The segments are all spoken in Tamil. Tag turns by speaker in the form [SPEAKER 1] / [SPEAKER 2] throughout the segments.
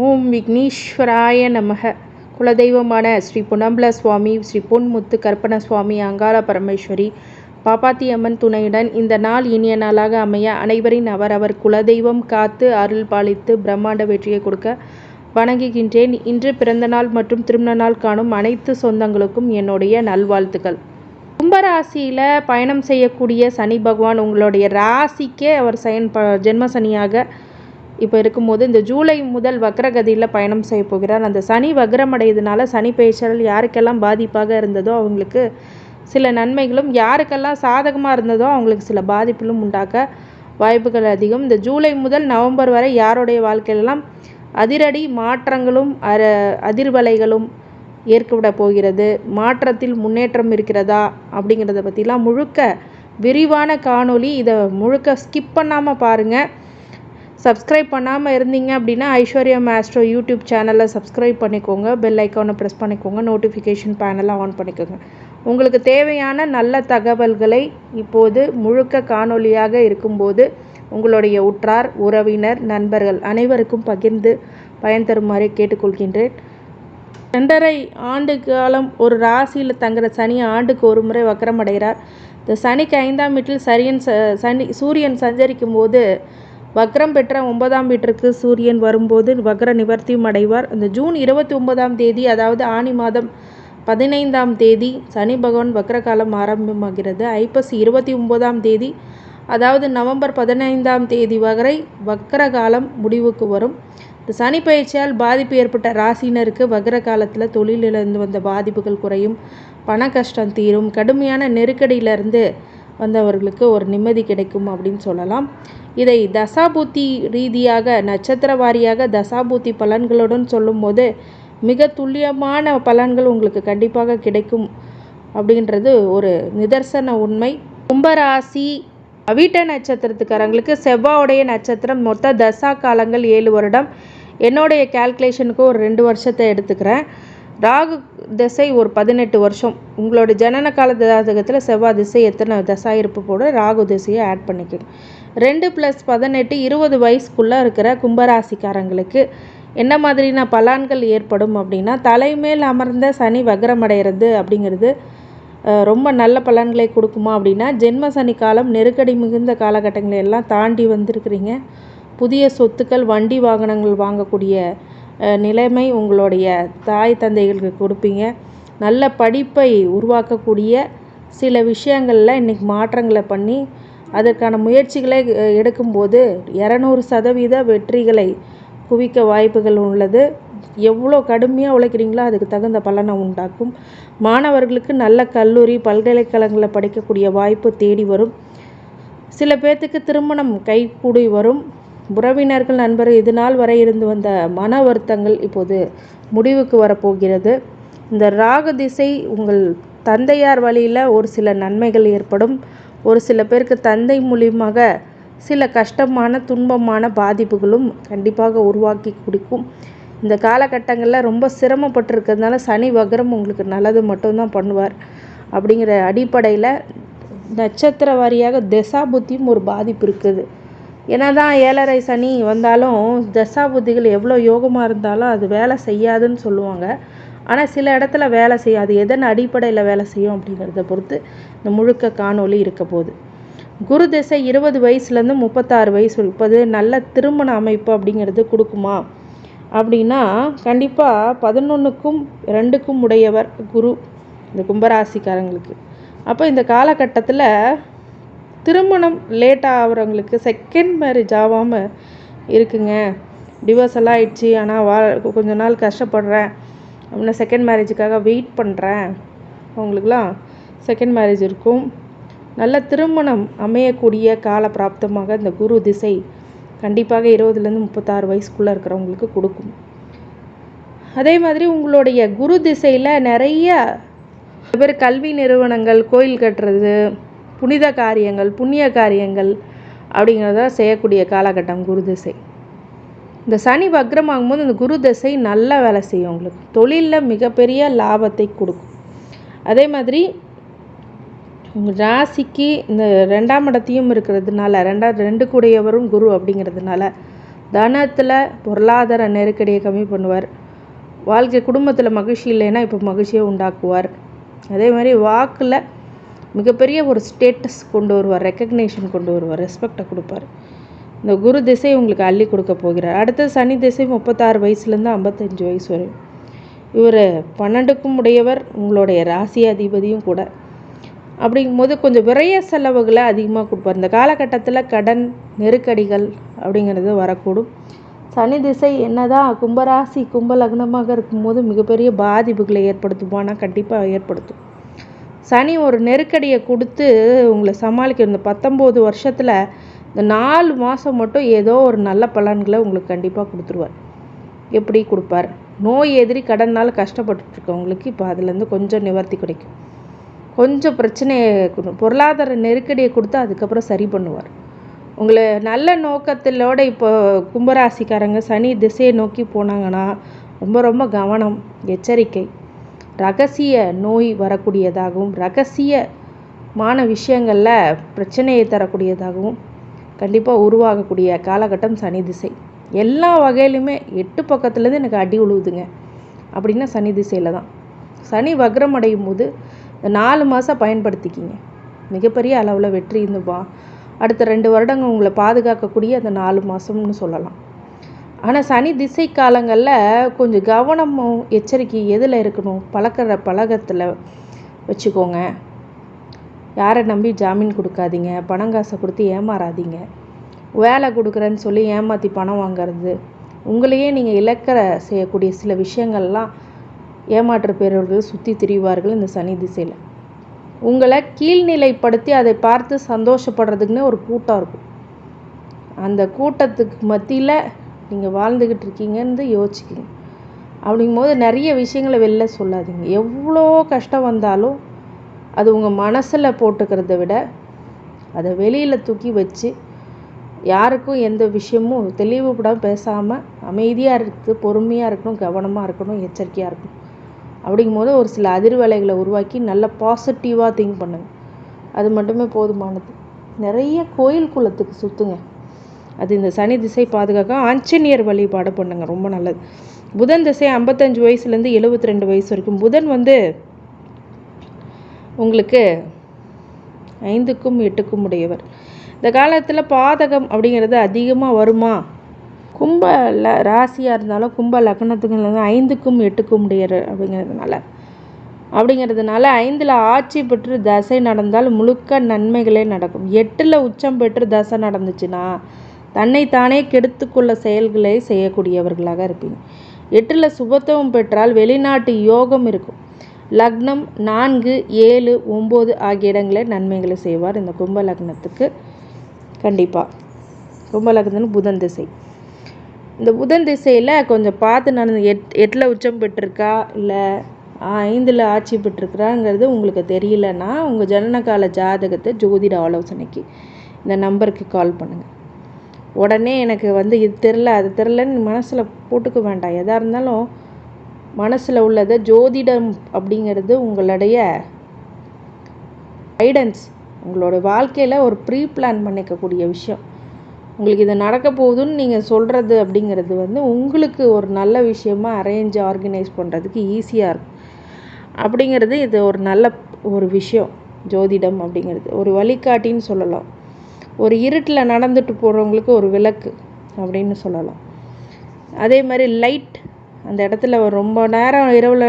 [SPEAKER 1] ஓம் விக்னேஸ்வராய நமக. குலதெய்வமான ஸ்ரீ புனம்பல சுவாமி ஸ்ரீ பொன்முத்து கற்பன சுவாமி அங்காள பரமேஸ்வரி பாப்பாத்தி அம்மன் துணையுடன் இந்த நாள் இனிய நாளாக அமைய அனைவரின் அவரவர் குலதெய்வம் காத்து அருள் பாலித்து பிரம்மாண்ட வெற்றியை கொடுக்க வணங்குகின்றேன். இன்று பிறந்த நாள் மற்றும் திருமண நாள் காணும் அனைத்து சொந்தங்களுக்கும் என்னுடைய நல்வாழ்த்துக்கள். கும்பராசியில் பயணம் செய்யக்கூடிய சனி பகவான் உங்களுடைய ராசிக்கே அவர் சயன் ப ஜென்ம சனியாக இப்போ இருக்கும்போது இந்த ஜூலை முதல் வக்ரகதியில் பயணம் செய்ய போகிறார். அந்த சனி வக்ரமடையதுனால சனி பெயர்ச்சல் யாருக்கெல்லாம் பாதிப்பாக இருந்ததோ அவங்களுக்கு சில நன்மைகளும் யாருக்கெல்லாம் சாதகமாக இருந்ததோ அவங்களுக்கு சில பாதிப்பிலும் உண்டாக்க வாய்ப்புகள் அதிகம். இந்த ஜூலை முதல் நவம்பர் வரை யாருடைய வாழ்க்கையிலெல்லாம் அதிரடி மாற்றங்களும் அர அதிர்வலைகளும் ஏற்கவிட போகிறது? மாற்றத்தில் முன்னேற்றம் இருக்கிறதா? அப்படிங்கிறத பற்றிலாம் முழுக்க விரிவான காணொளி இதை முழுக்க ஸ்கிப் பண்ணாமல் பாருங்கள் சப்ஸ்கிரைப் பண்ணாமல் இருந்தீங்க அப்படின்னா ஐஸ்வர்யா மேஸ்ட்ரோ யூடியூப் சேனலை சப்ஸ்கிரைப் பண்ணிக்கோங்க. பெல் ஐக்கானை ப்ரெஸ் பண்ணிக்கோங்க. நோட்டிஃபிகேஷன் பேனலை ஆன் பண்ணிக்கோங்க. உங்களுக்கு தேவையான நல்ல தகவல்களை இப்போது முழுக்க காணொலியாக இருக்கும்போது உங்களுடைய உற்றார் உறவினர் நண்பர்கள் அனைவருக்கும் பகிர்ந்து பயன் தருமாறு கேட்டுக்கொள்கின்றேன். ரெண்டரை ஆண்டு காலம் ஒரு ராசியில் தங்குற சனி ஆண்டுக்கு ஒரு முறை வக்கரமடைகிறார் இந்த சனிக்கு ஐந்தாம் வீட்டில் சரியன் சனி சூரியன் சஞ்சரிக்கும் போது வக்ரம் பெற்ற ஒன்பதாம் வீட்டிற்கு சூரியன் வரும்போது வக்ர நிவர்த்தியும் அடைவார். இந்த ஜூன் இருபத்தி ஒன்பதாம் தேதி அதாவது ஆணி மாதம் பதினைந்தாம் தேதி சனி பகவான் வக்ரகாலம் ஆரம்பமாகிறது. ஐப்பசி இருபத்தி ஒன்பதாம் தேதி அதாவது நவம்பர் பதினைந்தாம் தேதி வரை வக்ரகாலம் முடிவுக்கு வரும். இந்த சனி பயிற்சியால் பாதிப்பு ஏற்பட்ட ராசினருக்கு வக்ர காலத்தில் தொழிலிருந்து வந்த பாதிப்புகள் குறையும். பண கஷ்டம் தீரும். கடுமையான நெருக்கடியிலிருந்து வந்தவர்களுக்கு ஒரு நிம்மதி கிடைக்கும் அப்படின்னு சொல்லலாம். இதை தசாபூத்தி ரீதியாக நட்சத்திர வாரியாக தசாபூத்தி பலன்களுடன் சொல்லும்போது மிக துல்லியமான பலன்கள் உங்களுக்கு கண்டிப்பாக கிடைக்கும் அப்படின்றது ஒரு நிதர்சன உண்மை. கும்பராசி அவிட்ட நட்சத்திரத்துக்காரங்களுக்கு செவ்வாவுடைய நட்சத்திரம் மொத்த தசா காலங்கள் ஏழு வருடம். என்னுடைய கேல்குலேஷனுக்கு ஒரு ரெண்டு வருஷத்தை எடுத்துக்கிறேன். ராகு திசை ஒரு பதினெட்டு வருஷம். உங்களோட ஜனன கால ஜாதகத்தில் செவ்வாய் திசை எத்தனை தசா இருப்பு போட ராகு திசையை ஆட் பண்ணிக்கணும். ரெண்டு ப்ளஸ் பதினெட்டு இருபது வயசுக்குள்ளே இருக்கிற கும்பராசிக்காரங்களுக்கு என்ன மாதிரியான பலான்கள் ஏற்படும் அப்படின்னா தலைமேல் அமர்ந்த சனி வக்ரமடைகிறது அப்படிங்கிறது ரொம்ப நல்ல பலன்களை கொடுக்குமா அப்படின்னா ஜென்ம சனி காலம் நெருக்கடி மிகுந்த காலகட்டங்களை எல்லாம் தாண்டி வந்திருக்கிறீங்க. புதிய சொத்துக்கள் வண்டி வாகனங்கள் வாங்கக்கூடிய நிலைமை உங்களுடைய தாய் தந்தைகளுக்கு கொடுப்பீங்க. நல்ல படிப்பை உருவாக்கக்கூடிய சில விஷயங்களில் இன்றைக்கி மாற்றங்களை பண்ணி அதற்கான முயற்சிகளை எடுக்கும்போது இரநூறு சதவீத வெற்றிகளை குவிக்க வாய்ப்புகள் உள்ளது. எவ்வளோ கடுமையாக உழைக்கிறீங்களோ அதுக்கு தகுந்த பலனை உண்டாக்கும். மாணவர்களுக்கு நல்ல கல்லூரி பல்கலைக்கழகங்களில் படிக்கக்கூடிய வாய்ப்பு தேடி வரும். சில பேர்த்துக்கு திருமணம் கைகூடி வரும். உறவினர்கள் நண்பர்கள் இது நாள் வரை இருந்து வந்த மன வருத்தங்கள் இப்போது முடிவுக்கு வரப்போகிறது. இந்த ராகு திசை உங்கள் தந்தையார் வழியில் ஒரு சில நன்மைகள் ஏற்படும். ஒரு சில பேருக்கு தந்தை மூலியமாக சில கஷ்டமான துன்பமான பாதிப்புகளும் கண்டிப்பாக உருவாக்கி கொடுக்கும். இந்த காலகட்டங்களில் ரொம்ப சிரமப்பட்டிருக்கிறதுனால சனி வகரம் உங்களுக்கு நல்லது மட்டும்தான் பண்ணுவார். அப்படிங்கிற அடிப்படையில் நட்சத்திர வாரியாக தசா புத்தியும் ஒரு பாதிப்பு இருக்குது. என்ன தான் ஏழரை சனி வந்தாலும் தசா புத்திகள் எவ்வளோ யோகமாக இருந்தாலும் அது வேலை செய்யாதுன்னு சொல்லுவாங்க. ஆனால் சில இடத்துல வேலை செய்யும் அது எதன் அடிப்படையில் வேலை செய்யும் அப்படிங்கிறத பொறுத்து இந்த முழுக்க காணொலி இருக்க போகுது. குரு திசை இருபது வயசுலேருந்து முப்பத்தாறு வயசு முப்பது நல்ல திருமண அமைப்பு அப்படிங்கிறது கொடுக்குமா? அப்படின்னா கண்டிப்பாக பதினொன்றுக்கும் ரெண்டுக்கும் உடையவர் குரு இந்த கும்பராசிக்காரங்களுக்கு. அப்போ இந்த காலகட்டத்தில் திருமணம் லேட் ஆகிறவங்களுக்கு செகண்ட் மேரேஜ் ஆகாமல் இருக்குங்க. டிவோர்ஸ் எல்லாம் ஆயிடுச்சு ஆனால் வா கொஞ்ச நாள் கஷ்டப்படுறேன். அப்படின்னா செகண்ட் மேரேஜுக்காக வெயிட் பண்ணுறேன் அவங்களுக்குலாம் செகண்ட் மேரேஜ் இருக்கும். நல்ல திருமணம் அமையக்கூடிய கால பிராப்தமாக இந்த குரு திசை கண்டிப்பாக இருபதுலேருந்து முப்பத்தாறு வயசுக்குள்ளே இருக்கிறவங்களுக்கு கொடுக்கும். அதே மாதிரி உங்களுடைய குரு திசையில் நிறைய பேர் கல்வி நிறுவனங்கள் கோயில் கட்டுறது புனித காரியங்கள் புண்ணிய காரியங்கள் அப்படிங்கிறத செய்யக்கூடிய காலகட்டம் குரு திசை. இந்த சனி வக்ரமாகும் போது இந்த குரு தசை நல்லா வேலை செய்யும் உங்களுக்கு. தொழிலில் மிகப்பெரிய லாபத்தை கொடுக்கும். அதே மாதிரி உங்கள் ராசிக்கு இந்த ரெண்டாம் இடத்தையும் இருக்கிறதுனால ரெண்டாவது ரெண்டு கூடையவரும் குரு அப்படிங்கிறதுனால தனத்தில் பொருளாதார நெருக்கடியை கம்மி பண்ணுவார். வாழ்க்கை குடும்பத்தில் மகிழ்ச்சி இல்லைன்னா இப்போ மகிழ்ச்சியை உண்டாக்குவார். அதே மாதிரி வாக்கில் மிகப்பெரிய ஒரு ஸ்டேட்டஸ் கொண்டு வருவார் ரெக்கக்னேஷன் கொண்டு வருவார் ரெஸ்பெக்டை கொடுப்பார். இந்த குரு திசை உங்களுக்கு அள்ளி கொடுக்க போகிறார். அடுத்தது சனி திசை முப்பத்தாறு வயசுலேருந்து ஐம்பத்தஞ்சு வயசு வரையும் இவர் பன்னெண்டுக்கும் உடையவர் உங்களுடைய ராசி அதிபதியும் கூட. அப்படிங்கும்போது கொஞ்சம் விரைய செலவுகளை அதிகமாக கொடுப்பார். இந்த காலகட்டத்தில் கடன் நெருக்கடிகள் அப்படிங்கிறது வரக்கூடும். சனி திசை என்னதான் கும்பராசி கும்ப லக்னமாக இருக்கும்போது மிகப்பெரிய பாதிப்புகளை ஏற்படுத்துமானால் கண்டிப்பாக ஏற்படுத்தும். சனி ஒரு நெருக்கடியை கொடுத்து உங்களை சமாளிக்கிற இந்த பத்தொம்போது வருஷத்தில் இந்த நாலு மாதம் மட்டும் ஏதோ ஒரு நல்ல பலன்களை உங்களுக்கு கண்டிப்பாக கொடுத்துருவார். எப்படி கொடுப்பார்? நோய் எதிரி கடனால் கஷ்டப்பட்டுருக்கவங்களுக்கு இப்போ அதுலேருந்து கொஞ்சம் நிவர்த்தி கிடைக்கும். கொஞ்சம் பிரச்சனையை பொருளாதார நெருக்கடியை கொடுத்து அதுக்கப்புறம் சரி பண்ணுவார். உங்களை நல்ல நோக்கத்திலோட இப்போ கும்பராசிக்காரங்க சனி திசையை நோக்கி போனாங்கன்னா ரொம்ப ரொம்ப கவனம் எச்சரிக்கை. ரகசிய நோய் வரக்கூடியதாகவும் ரகசியமான விஷயங்களில் பிரச்சனையை தரக்கூடியதாகவும் கண்டிப்பாக உருவாகக்கூடிய காலகட்டம் சனி திசை. எல்லா வகையிலுமே எட்டு பக்கத்துலேருந்து எனக்கு அடி உழுவுதுங்க. அப்படின்னா சனி திசையில் தான். சனி வக்ரம் அடையும் போது நாலு மாதம் பயன்படுத்திக்கிங்க. மிகப்பெரிய அளவில் வெற்றி இருந்துப்பா அடுத்த ரெண்டு வருடங்கள் உங்களை பாதுகாக்கக்கூடிய அந்த நாலு மாதம்னு சொல்லலாம். ஆனால் சனி திசை காலங்களில் கொஞ்சம் கவனமும் எச்சரிக்கை எதில் இருக்கணும்? பழக்கிற பழகத்தில் வச்சுக்கோங்க. யாரை நம்பி ஜாமீன் கொடுக்காதீங்க? பணம் காசை கொடுத்து ஏமாறாதீங்க. வேலை கொடுக்குறேன்னு சொல்லி ஏமாற்றி பணம் வாங்கிறது. உங்களையே நீங்கள் இழக்கிற செய்யக்கூடிய சில விஷயங்கள்லாம் ஏமாற்று பெறவர்கள் சுற்றி திரிவார்கள் இந்த சனி திசையில். உங்களை கீழ்நிலைப்படுத்தி அதை பார்த்து சந்தோஷப்படுறதுக்குன்னே ஒரு கூட்டம் இருக்கும். அந்த கூட்டத்துக்கு மத்தியில் நீங்கள் வாழ்ந்துக்கிட்டு இருக்கீங்கன்னு யோசிச்சுக்கிங்க அப்படிங்கும்போது நிறைய விஷயங்களை வெளில சொல்லாதீங்க. எவ்வளோ கஷ்டம் வந்தாலும் அது உங்கள் மனசில் போட்டுக்கிறத விட அதை வெளியில் தூக்கி வச்சு யாருக்கும் எந்த விஷயமும் தெளிவுபடாமல் பேசாமல் அமைதியாக இருக்குது பொறுமையாக இருக்கணும் கவனமாக இருக்கணும் எச்சரிக்கையாக இருக்கணும். அப்படிங்கும்போது ஒரு சில அதிர்வலைகளை உருவாக்கி நல்ல பாசிட்டிவாக திங்க் பண்ணுங்கள் அது மட்டுமே போதுமானது. நிறைய கோயில் குளத்துக்கு சுற்றுங்க அது இந்த சனி திசை பாதுகாக்க ஆஞ்சநேயர் வழிபாடு பண்ணுங்கள் ரொம்ப நல்லது. புதன் திசை ஐம்பத்தஞ்சு வயசுலேருந்து எழுபத்தி ரெண்டு வயசு வரைக்கும். புதன் வந்து உங்களுக்கு ஐந்துக்கும் எட்டுக்கும் உடையவர். இந்த காலத்தில் பாதகம் அப்படிங்கிறது அதிகமாக வருமா? கும்ப ல ராசியாக இருந்தாலும் கும்ப லக்னத்துக்கு ஐந்துக்கும் எட்டுக்கும் உடையர் அப்படிங்கிறதுனால. அப்படிங்கிறதுனால ஐந்தில் ஆட்சி பெற்று தசை நடந்தால் முழுக்க நன்மைகளே நடக்கும். எட்டில் உச்சம் பெற்று தசை நடந்துச்சுன்னா தன்னைத்தானே கெடுத்துக்கொள்ள செயல்களை செய்யக்கூடியவர்களாக இருப்பீங்க. எட்டில் சுபத்துவம் பெற்றால் வெளிநாட்டு யோகம் இருக்கும். லக்னம் நான்கு ஏழு ஒம்பது ஆகிய இடங்களில் நன்மைகளை செய்வார். இந்த கும்ப லக்னத்துக்கு கண்டிப்பாக கும்ப லக்னம் புதன் திசை. இந்த புதன் திசையில் கொஞ்சம் பார்த்து நடந்து எட் எட்டில் உச்சம் பெற்றிருக்கா? இல்லை ஐந்தில் ஆட்சி பெற்றிருக்கிறாங்கிறது உங்களுக்கு தெரியலன்னா உங்கள் ஜனனகால ஜாதகத்தை ஜோதிட ஆலோசனைக்கு இந்த நம்பருக்கு கால் பண்ணுங்கள் உடனே எனக்கு வந்து இது தெரில அது தெரிலன்னு மனசில் போட்டுக்க வேண்டாம். எதாக இருந்தாலும் மனசில் உள்ளதை ஜோதிடம் அப்படிங்கிறது உங்களுடைய கைடன்ஸ் உங்களோட வாழ்க்கையில் ஒரு ப்ரீ பிளான் பண்ணிக்கக்கூடிய விஷயம். உங்களுக்கு இது நடக்க போகுதுன்னு நீங்கள் சொல்கிறது அப்படிங்கிறது வந்து உங்களுக்கு ஒரு நல்ல விஷயமாக அரேஞ்ச் ஆர்கனைஸ் பண்ணுறதுக்கு ஈஸியாக இருக்கும். அப்படிங்கிறது இது ஒரு நல்ல ஒரு விஷயம் ஜோதிடம் அப்படிங்கிறது. ஒரு வழிகாட்டின்னு சொல்லலாம். ஒரு இருட்டில் நடந்துட்டு போகிறவங்களுக்கு ஒரு விளக்கு அப்படின்னு சொல்லலாம். அதே மாதிரி லைட் அந்த இடத்துல ரொம்ப நேரம் இரவில்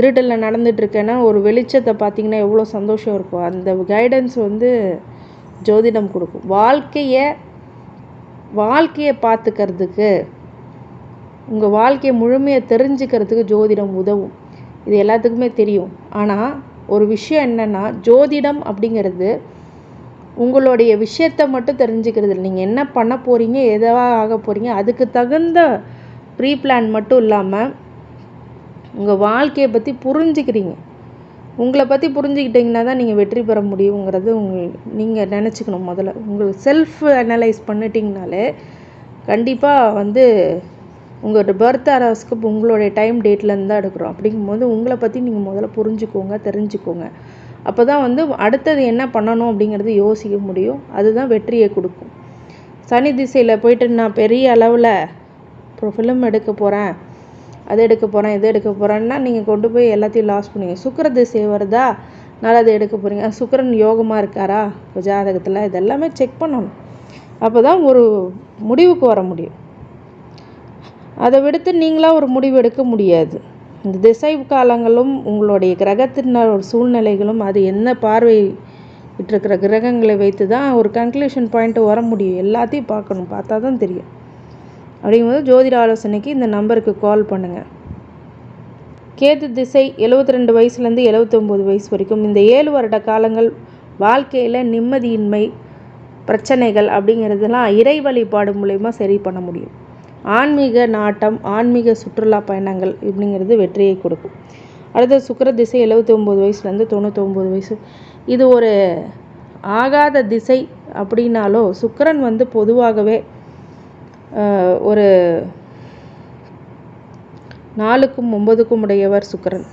[SPEAKER 1] இருட்டில் நடந்துட்டுருக்கேன்னா ஒரு வெளிச்சத்தை பார்த்திங்கன்னா எவ்வளோ சந்தோஷம் இருக்கும் அந்த கைடன்ஸ் வந்து ஜோதிடம் கொடுக்கும். வாழ்க்கையை வாழ்க்கையை பார்த்துக்கிறதுக்கு உங்கள் வாழ்க்கையை முழுமையாக தெரிஞ்சுக்கிறதுக்கு ஜோதிடம் உதவும். இது எல்லாத்துக்குமே தெரியும். ஆனால் ஒரு விஷயம் என்னென்னா ஜோதிடம் அப்படிங்கிறது உங்களுடைய விஷயத்தை மட்டும் தெரிஞ்சுக்கிறது இல்லை. நீங்கள் என்ன பண்ண போகிறீங்க எதுவாக ஆக போகிறீங்க அதுக்கு தகுந்த ப்ரீ பிளான் மட்டும் இல்லாமல் உங்கள் வாழ்க்கையை பற்றி புரிஞ்சுக்கிறீங்க. உங்களை பற்றி புரிஞ்சுக்கிட்டிங்கன்னா தான் நீங்கள் வெற்றி பெற முடியுங்கிறது உங்கள் நீங்கள் நினச்சிக்கணும் முதல்ல. உங்கள் செல்ஃப் அனலைஸ் பண்ணிட்டீங்கனாலே கண்டிப்பாக வந்து உங்களோட பர்த் ஆராஸ்க்கு உங்களுடைய டைம் டேட்லேருந்து தான் எடுக்கிறோம். அப்படிங்கும்போது உங்களை பற்றி நீங்கள் முதல்ல புரிஞ்சுக்கோங்க தெரிஞ்சுக்கோங்க. அப்போ தான் வந்து அடுத்தது என்ன பண்ணணும் அப்படிங்கிறது யோசிக்க முடியும். அதுதான் வெற்றியை கொடுக்கும். சனி திசையில் போயிட்டு நான் பெரிய அளவில் ஃபிலிம் எடுக்க போகிறேன் அது எடுக்க போகிறேன் இது எடுக்க போகிறேன்னா நீங்கள் கொண்டு போய் எல்லாத்தையும் லாஸ் பண்ணுவீங்க. சுக்கிர திசை வருதா? நல்லது எடுக்க போகிறீங்க சுக்கிரன் யோகமாக இருக்காரா? இப்போ ஜாதகத்தில் இதெல்லாமே செக் பண்ணணும். அப்போ தான் ஒரு முடிவுக்கு வர முடியும். அதை விடுத்து நீங்களாக ஒரு முடிவு எடுக்க முடியாது. இந்த திசை காலங்களும் உங்களுடைய கிரகத்தினர் ஒரு சூழ்நிலைகளும் அது என்ன பார்வை இருக்கிற கிரகங்களை வைத்து தான் ஒரு கன்க்ளூஷன் பாயிண்ட்டு வர முடியும். எல்லாத்தையும் பார்க்கணும். பார்த்தா தான் தெரியும். அப்படிங்கும்போது ஜோதிட ஆலோசனைக்கு இந்த நம்பருக்கு கால் பண்ணுங்கள் கேது திசை எழுபத்தி ரெண்டு வயசுலேருந்து எழுபத்தொம்போது வயசு வரைக்கும். இந்த ஏழு வருட காலங்கள் வாழ்க்கையில் நிம்மதியின்மை பிரச்சனைகள் அப்படிங்கிறதுலாம் இறை வழிபாடு மூலயமா சரி பண்ண முடியும். ஆன்மீக நாட்டம் ஆன்மீக சுற்றுலா பயணங்கள் இப்படிங்கிறது வெற்றியை கொடுக்கும். அடுத்த சுக்கர திசை எழுபத்தி ஒம்பது வயசுலேருந்து தொண்ணூத்தொம்பது வயசு. இது ஒரு ஆகாத திசை அப்படின்னாலோ சுக்கரன் வந்து பொதுவாகவே ஒரு நாலுக்கும் ஒன்பதுக்கும் உடையவர் சுக்கிரன்.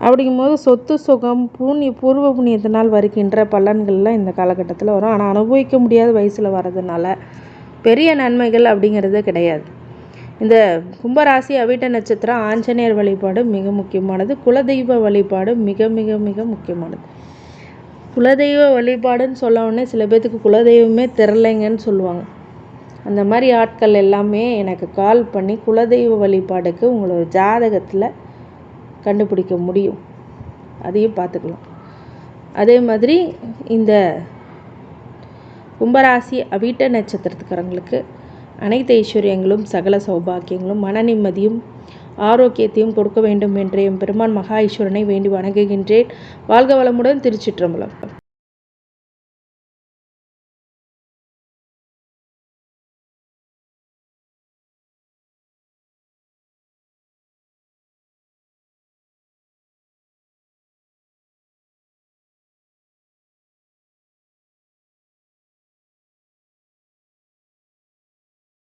[SPEAKER 1] அப்படிங்கும்போது சொத்து சுகம் புண்ணிய பூர்வ புண்ணியத்தினால் வருகின்ற பலன்கள்லாம் இந்த காலகட்டத்தில் வரும். ஆனால் அனுபவிக்க முடியாத வயசில் வர்றதுனால பெரிய நன்மைகள் அப்படிங்கிறது கிடையாது. இந்த கும்பராசி அவிட்ட நட்சத்திரம் ஆஞ்சநேயர் வழிபாடு மிக முக்கியமானது. குலதெய்வ வழிபாடு மிக மிக மிக முக்கியமானது. குலதெய்வ வழிபாடுன்னு சொல்ல உடனே சில பேர்த்துக்கு குலதெய்வமே தெரிலைங்கன்னு சொல்லுவாங்க. அந்த மாதிரி ஆட்கள் எல்லாமே எனக்கு கால் பண்ணி குலதெய்வ வழிபாடுக்கு உங்களோட ஜாதகத்தில் கண்டுபிடிக்க முடியும். அதையும் பார்த்துக்கலாம். அதே மாதிரி இந்த கும்பராசி அவிட்ட நட்சத்திரத்துக்காரங்களுக்கு அனைத்து ஐஸ்வர்யங்களும் சகல சௌபாக்கியங்களும் மன நிம்மதியும் ஆரோக்கியத்தையும் கொடுக்க வேண்டும் என்று எம்பெருமான் மகா ஈஸ்வரனை வேண்டி வணங்குகின்றேன். வாழ்க வளமுடன் திருச்சிற்றம்பலம்.